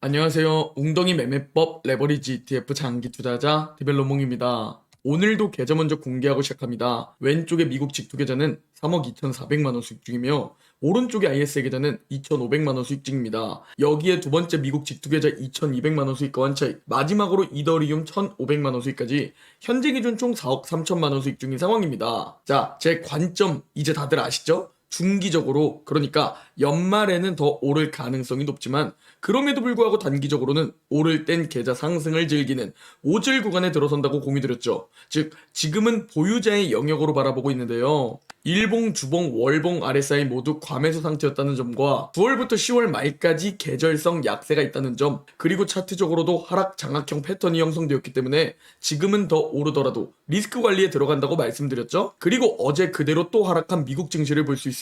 안녕하세요. 웅덩이 매매법 레버리지 ETF 장기 투자자 디벨로몽입니다. 오늘도 계좌 먼저 공개하고 시작합니다. 왼쪽의 미국 직투 계좌는 3억 2,400만원 수익 중이며 오른쪽의 ISA 계좌는 2,500만원 수익 중입니다. 여기에 두 번째 미국 직투 계좌 2,200만원 수익과 원차익 마지막으로 이더리움 1,500만원 수익까지 현재 기준 총 4억 3천만원 수익 중인 상황입니다. 자, 제 관점 이제 다들 아시죠? 중기적으로 그러니까 연말에는 더 오를 가능성이 높지만 그럼에도 불구하고 단기적으로는 오를 땐 계좌 상승을 즐기는 오질 구간에 들어선다고 공유드렸죠. 즉 지금은 보유자의 영역으로 바라보고 있는데요. 일봉, 주봉, 월봉, RSI 모두 과매수 상태였다는 점과 9월부터 10월 말까지 계절성 약세가 있다는 점 그리고 차트적으로도 하락 장악형 패턴이 형성되었기 때문에 지금은 더 오르더라도 리스크 관리에 들어간다고 말씀드렸죠. 그리고 어제 그대로 또 하락한 미국 증시를 볼 수 있습니다.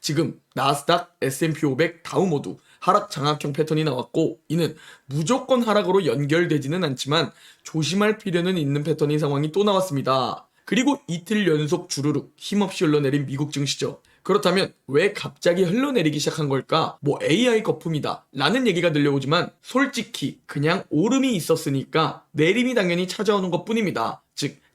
지금 나스닥, S&P 500, 다우 모두 하락 장악형 패턴이 나왔고 이는 무조건 하락으로 연결되지는 않지만 조심할 필요는 있는 패턴인 상황이 또 나왔습니다. 그리고 이틀 연속 주르륵 힘없이 흘러내린 미국 증시죠. 그렇다면 왜 갑자기 흘러내리기 시작한 걸까? 뭐 AI 거품이다 라는 얘기가 들려오지만 솔직히 그냥 오름이 있었으니까 내림이 당연히 찾아오는 것 뿐입니다.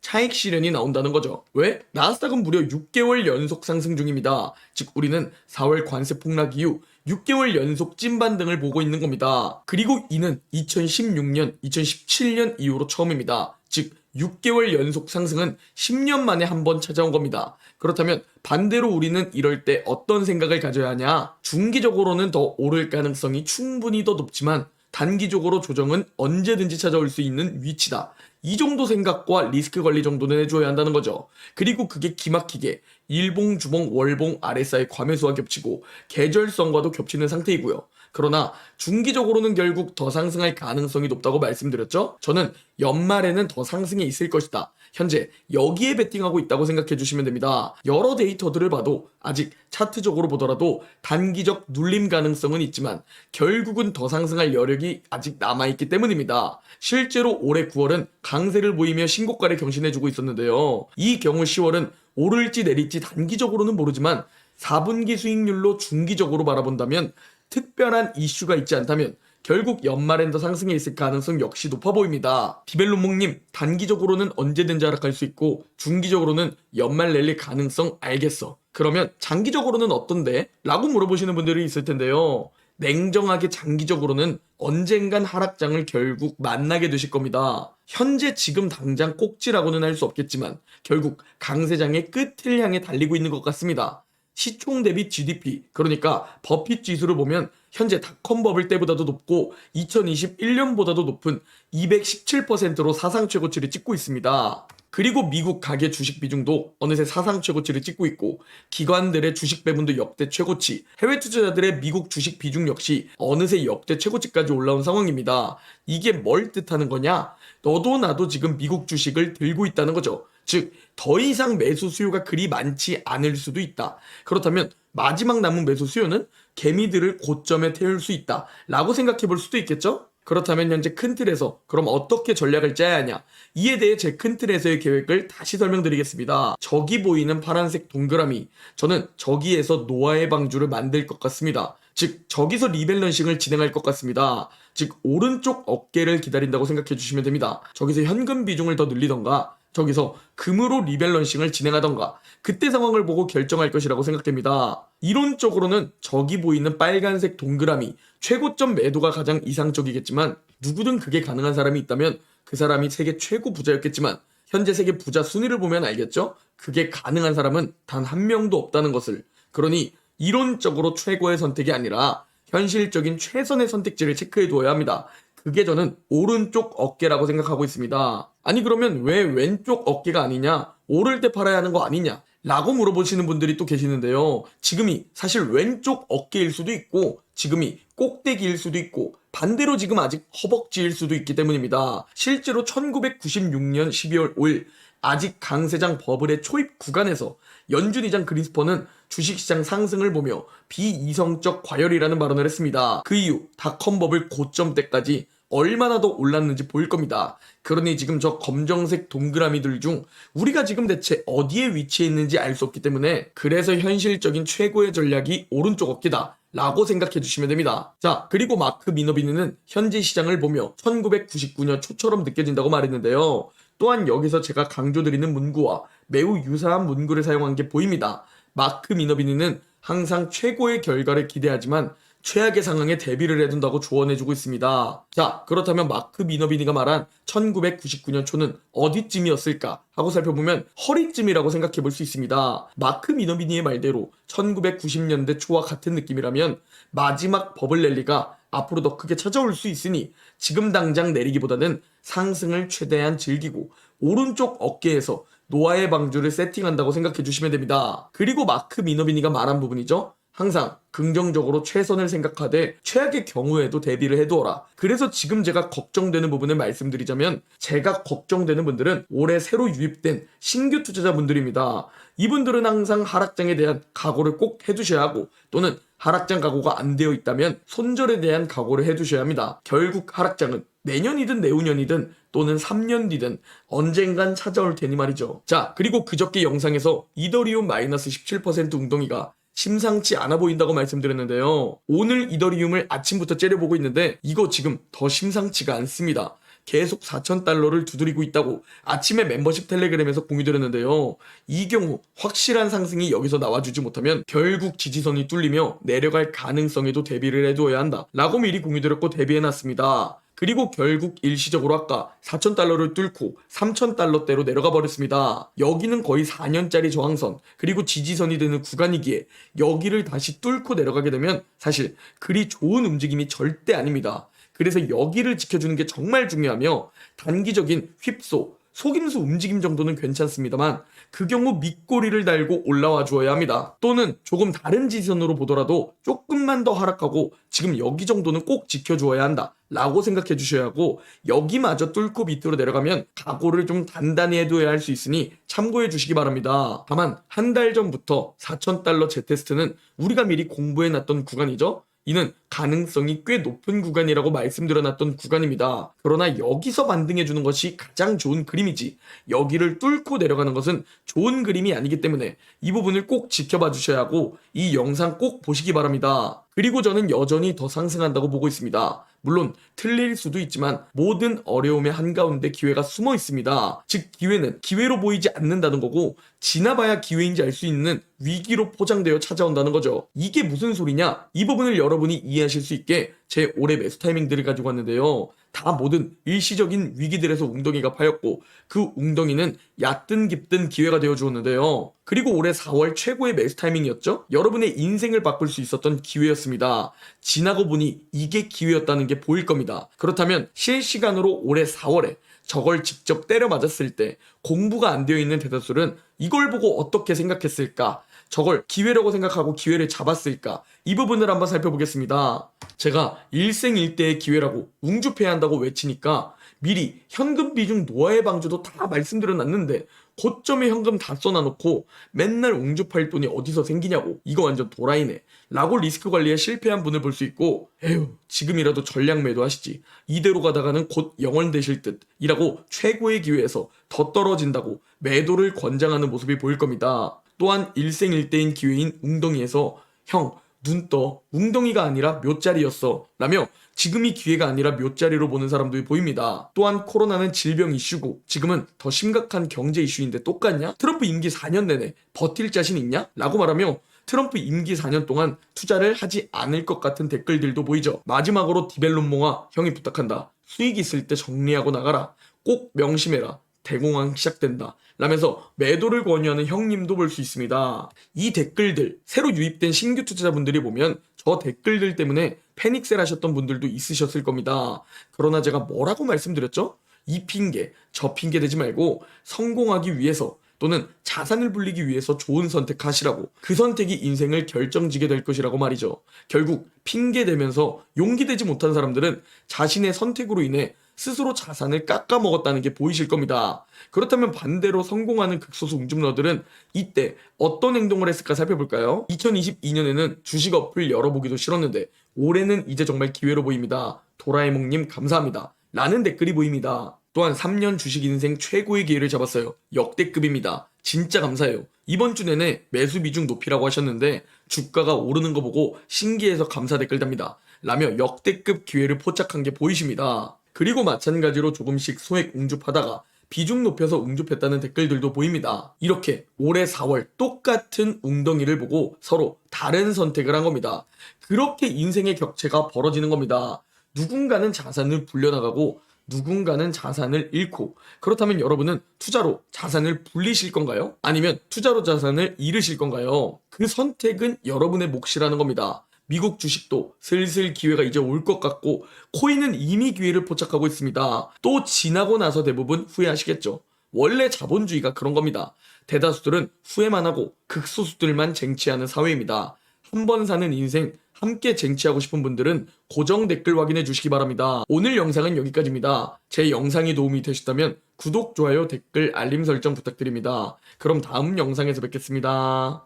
즉 차익 실현이 나온다는 거죠. 왜? 나스닥은 무려 6개월 연속 상승 중입니다. 즉 우리는 4월 관세 폭락 이후 6개월 연속 찐반 등을 보고 있는 겁니다. 그리고 이는 2016년, 2017년 이후로 처음입니다. 즉 6개월 연속 상승은 10년 만에 한 번 찾아온 겁니다. 그렇다면 반대로 우리는 이럴 때 어떤 생각을 가져야 하냐? 중기적으로는 더 오를 가능성이 충분히 더 높지만 단기적으로 조정은 언제든지 찾아올 수 있는 위치다. 이 정도 생각과 리스크 관리 정도는 해줘야 한다는 거죠. 그리고 그게 기막히게 일봉, 주봉, 월봉, RSI 과매수와 겹치고 계절성과도 겹치는 상태이고요. 그러나 중기적으로는 결국 더 상승할 가능성이 높다고 말씀드렸죠? 저는 연말에는 더 상승이 있을 것이다. 현재 여기에 베팅하고 있다고 생각해 주시면 됩니다. 여러 데이터들을 봐도 아직 차트적으로 보더라도 단기적 눌림 가능성은 있지만 결국은 더 상승할 여력이 아직 남아있기 때문입니다. 실제로 올해 9월은 강세를 보이며 신고가를 경신해주고 있었는데요. 이 경우 10월은 오를지 내릴지 단기적으로는 모르지만 4분기 수익률로 중기적으로 바라본다면 특별한 이슈가 있지 않다면 결국 연말엔 더 상승해 있을 가능성 역시 높아 보입니다. 디벨로몽님 단기적으로는 언제든지 하락할 수 있고 중기적으로는 연말 랠리 가능성 알겠어. 그러면 장기적으로는 어떤데? 라고 물어보시는 분들이 있을 텐데요. 냉정하게 장기적으로는 언젠간 하락장을 결국 만나게 되실 겁니다. 현재 지금 당장 꼭지라고는 할 수 없겠지만 결국 강세장의 끝을 향해 달리고 있는 것 같습니다. 시총 대비 GDP 그러니까 버핏 지수를 보면 현재 닷컴 버블 때보다도 높고 2021년보다도 높은 217%로 사상 최고치를 찍고 있습니다. 그리고 미국 가계 주식 비중도 어느새 사상 최고치를 찍고 있고 기관들의 주식 배분도 역대 최고치, 해외 투자자들의 미국 주식 비중 역시 어느새 역대 최고치까지 올라온 상황입니다. 이게 뭘 뜻하는 거냐? 너도 나도 지금 미국 주식을 들고 있다는 거죠. 즉, 더 이상 매수 수요가 그리 많지 않을 수도 있다. 그렇다면 마지막 남은 매수 수요는 개미들을 고점에 태울 수 있다. 라고 생각해 볼 수도 있겠죠? 그렇다면 현재 큰 틀에서 그럼 어떻게 전략을 짜야 하냐? 이에 대해 제 큰 틀에서의 계획을 다시 설명드리겠습니다. 저기 보이는 파란색 동그라미. 저는 저기에서 노아의 방주를 만들 것 같습니다. 즉, 저기서 리밸런싱을 진행할 것 같습니다. 즉, 오른쪽 어깨를 기다린다고 생각해 주시면 됩니다. 저기서 현금 비중을 더 늘리던가, 저기서 금으로 리밸런싱을 진행하던가 그때 상황을 보고 결정할 것이라고 생각됩니다. 이론적으로는 저기 보이는 빨간색 동그라미 최고점 매도가 가장 이상적이겠지만 누구든 그게 가능한 사람이 있다면 그 사람이 세계 최고 부자였겠지만 현재 세계 부자 순위를 보면 알겠죠? 그게 가능한 사람은 단 한 명도 없다는 것을 그러니 이론적으로 최고의 선택이 아니라 현실적인 최선의 선택지를 체크해 두어야 합니다. 그게 저는 오른쪽 어깨라고 생각하고 있습니다. 아니 그러면 왜 왼쪽 어깨가 아니냐? 오를 때 팔아야 하는 거 아니냐? 라고 물어보시는 분들이 또 계시는데요. 지금이 사실 왼쪽 어깨일 수도 있고 지금이 꼭대기일 수도 있고 반대로 지금 아직 허벅지일 수도 있기 때문입니다. 실제로 1996년 12월 5일 아직 강세장 버블의 초입 구간에서 연준 이장 그린스퍼는 주식시장 상승을 보며 비이성적 과열이라는 발언을 했습니다. 그 이후 닷컴 버블 고점 때까지 얼마나 더 올랐는지 보일 겁니다. 그러니 지금 저 검정색 동그라미들 중 우리가 지금 대체 어디에 위치해 있는지 알 수 없기 때문에 그래서 현실적인 최고의 전략이 오른쪽 어깨다. 라고 생각해 주시면 됩니다. 자, 그리고 마크 미너비는 현재 시장을 보며 1999년 초처럼 느껴진다고 말했는데요. 또한 여기서 제가 강조드리는 문구와 매우 유사한 문구를 사용한 게 보입니다. 마크 미너비니는 항상 최고의 결과를 기대하지만 최악의 상황에 대비를 해둔다고 조언해주고 있습니다. 자, 그렇다면 마크 미너비니가 말한 1999년 초는 어디쯤이었을까 하고 살펴보면 허리쯤이라고 생각해 볼 수 있습니다. 마크 미너비니의 말대로 1990년대 초와 같은 느낌이라면 마지막 버블 랠리가 앞으로 더 크게 찾아올 수 있으니 지금 당장 내리기보다는 상승을 최대한 즐기고 오른쪽 어깨에서 노아의 방주를 세팅한다고 생각해 주시면 됩니다. 그리고 마크 미너비니가 말한 부분이죠. 항상 긍정적으로 최선을 생각하되 최악의 경우에도 대비를 해두어라. 그래서 지금 제가 걱정되는 부분을 말씀드리자면 제가 걱정되는 분들은 올해 새로 유입된 신규 투자자분들입니다. 이분들은 항상 하락장에 대한 각오를 꼭 해두셔야 하고 또는 하락장 각오가 안 되어 있다면 손절에 대한 각오를 해두셔야 합니다. 결국 하락장은 내년이든 내후년이든 또는 3년 뒤든 언젠간 찾아올 테니 말이죠. 자, 그리고 그저께 영상에서 이더리움 마이너스 17% 웅덩이가 심상치 않아 보인다고 말씀드렸는데요. 오늘 이더리움을 아침부터 째려보고 있는데 이거 지금 더 심상치가 않습니다. 계속 4,000달러를 두드리고 있다고 아침에 멤버십 텔레그램에서 공유드렸는데요. 이 경우 확실한 상승이 여기서 나와주지 못하면 결국 지지선이 뚫리며 내려갈 가능성에도 대비를 해두어야 한다. 라고 미리 공유드렸고 대비해놨습니다. 그리고 결국 일시적으로 아까 4,000달러를 뚫고 3,000달러대로 내려가 버렸습니다. 여기는 거의 4년짜리 저항선, 그리고 지지선이 되는 구간이기에 여기를 다시 뚫고 내려가게 되면 사실 그리 좋은 움직임이 절대 아닙니다. 그래서 여기를 지켜주는 게 정말 중요하며 단기적인 휩소, 속임수 움직임 정도는 괜찮습니다만 그 경우 밑꼬리를 달고 올라와 주어야 합니다. 또는 조금 다른 지선으로 보더라도 조금만 더 하락하고 지금 여기 정도는 꼭 지켜주어야 한다. 라고 생각해 주셔야 하고 여기마저 뚫고 밑으로 내려가면 각오를 좀 단단히 해둬야 할 수 있으니 참고해 주시기 바랍니다. 다만 한 달 전부터 4,000달러 재테스트는 우리가 미리 공부해 놨던 구간이죠. 이는 가능성이 꽤 높은 구간이라고 말씀드려놨던 구간입니다. 그러나 여기서 반등해주는 것이 가장 좋은 그림이지 여기를 뚫고 내려가는 것은 좋은 그림이 아니기 때문에 이 부분을 꼭 지켜봐 주셔야 하고 이 영상 꼭 보시기 바랍니다. 그리고 저는 여전히 더 상승한다고 보고 있습니다. 물론 틀릴 수도 있지만 모든 어려움의 한가운데 기회가 숨어 있습니다. 즉 기회는 기회로 보이지 않는다는 거고 지나봐야 기회인지 알 수 있는 위기로 포장되어 찾아온다는 거죠. 이게 무슨 소리냐? 이 부분을 여러분이 이 해하실 수 있게 제 올해 매수 타이밍들을 가지고 왔는데요. 다 모든 일시적인 위기들에서 웅덩이가 파였고 그 웅덩이는 얕든 깊든 기회가 되어 주었는데요. 그리고 올해 4월 최고의 매수 타이밍이었죠. 여러분의 인생을 바꿀 수 있었던 기회였습니다. 지나고 보니 이게 기회였다는 게 보일 겁니다. 그렇다면 실시간으로 올해 4월에 저걸 직접 때려 맞았을 때 공부가 안 되어 있는 대다수는 이걸 보고 어떻게 생각했을까? 저걸 기회라고 생각하고 기회를 잡았을까? 이 부분을 한번 살펴보겠습니다. 제가 일생일대의 기회라고 웅주패야 한다고 외치니까 미리 현금 비중 노아의 방주도 다 말씀드려 놨는데 고점에 현금 다 써놔놓고 맨날 웅주팔 돈이 어디서 생기냐고 이거 완전 도라이네 라고 리스크 관리에 실패한 분을 볼 수 있고 에휴 지금이라도 전략 매도하시지 이대로 가다가는 곧 영원 되실 듯 이라고 최고의 기회에서 더 떨어진다고 매도를 권장하는 모습이 보일 겁니다 또한 일생일대인 기회인 웅덩이에서 형 눈 떠 웅덩이가 아니라 묘자리였어 라며 지금이 기회가 아니라 묘자리로 보는 사람도 보입니다. 또한 코로나는 질병 이슈고 지금은 더 심각한 경제 이슈인데 똑같냐? 트럼프 임기 4년 내내 버틸 자신 있냐? 라고 말하며 트럼프 임기 4년 동안 투자를 하지 않을 것 같은 댓글들도 보이죠. 마지막으로 디벨론몽아 형이 부탁한다. 수익 있을 때 정리하고 나가라. 꼭 명심해라. 대공황 시작된다. 라면서 매도를 권유하는 형님도 볼 수 있습니다. 이 댓글들, 새로 유입된 신규 투자자분들이 보면 저 댓글들 때문에 패닉셀 하셨던 분들도 있으셨을 겁니다. 그러나 제가 뭐라고 말씀드렸죠? 이 핑계, 저 핑계 대지 말고 성공하기 위해서 또는 자산을 불리기 위해서 좋은 선택하시라고 그 선택이 인생을 결정지게 될 것이라고 말이죠. 결국 핑계 대면서 용기 되지 못한 사람들은 자신의 선택으로 인해 스스로 자산을 깎아 먹었다는 게 보이실 겁니다. 그렇다면 반대로 성공하는 극소수 웅줌러들은 이때 어떤 행동을 했을까 살펴볼까요? 2022년에는 주식 어플 열어보기도 싫었는데 올해는 이제 정말 기회로 보입니다. 도라에몽님 감사합니다. 라는 댓글이 보입니다. 또한 3년 주식 인생 최고의 기회를 잡았어요. 역대급입니다. 진짜 감사해요. 이번 주 내내 매수 비중 높이라고 하셨는데 주가가 오르는 거 보고 신기해서 감사 댓글 답니다. 라며 역대급 기회를 포착한 게 보이십니다. 그리고 마찬가지로 조금씩 소액 웅줍하다가 비중 높여서 웅줍했다는 댓글들도 보입니다. 이렇게 올해 4월 똑같은 웅덩이를 보고 서로 다른 선택을 한 겁니다. 그렇게 인생의 격체가 벌어지는 겁니다. 누군가는 자산을 불려나가고 누군가는 자산을 잃고 그렇다면 여러분은 투자로 자산을 불리실 건가요? 아니면 투자로 자산을 잃으실 건가요? 그 선택은 여러분의 몫이라는 겁니다. 미국 주식도 슬슬 기회가 이제 올 것 같고 코인은 이미 기회를 포착하고 있습니다. 또 지나고 나서 대부분 후회하시겠죠. 원래 자본주의가 그런 겁니다. 대다수들은 후회만 하고 극소수들만 쟁취하는 사회입니다. 한 번 사는 인생 함께 쟁취하고 싶은 분들은 고정 댓글 확인해 주시기 바랍니다. 오늘 영상은 여기까지입니다. 제 영상이 도움이 되셨다면 구독, 좋아요, 댓글, 알림 설정 부탁드립니다. 그럼 다음 영상에서 뵙겠습니다.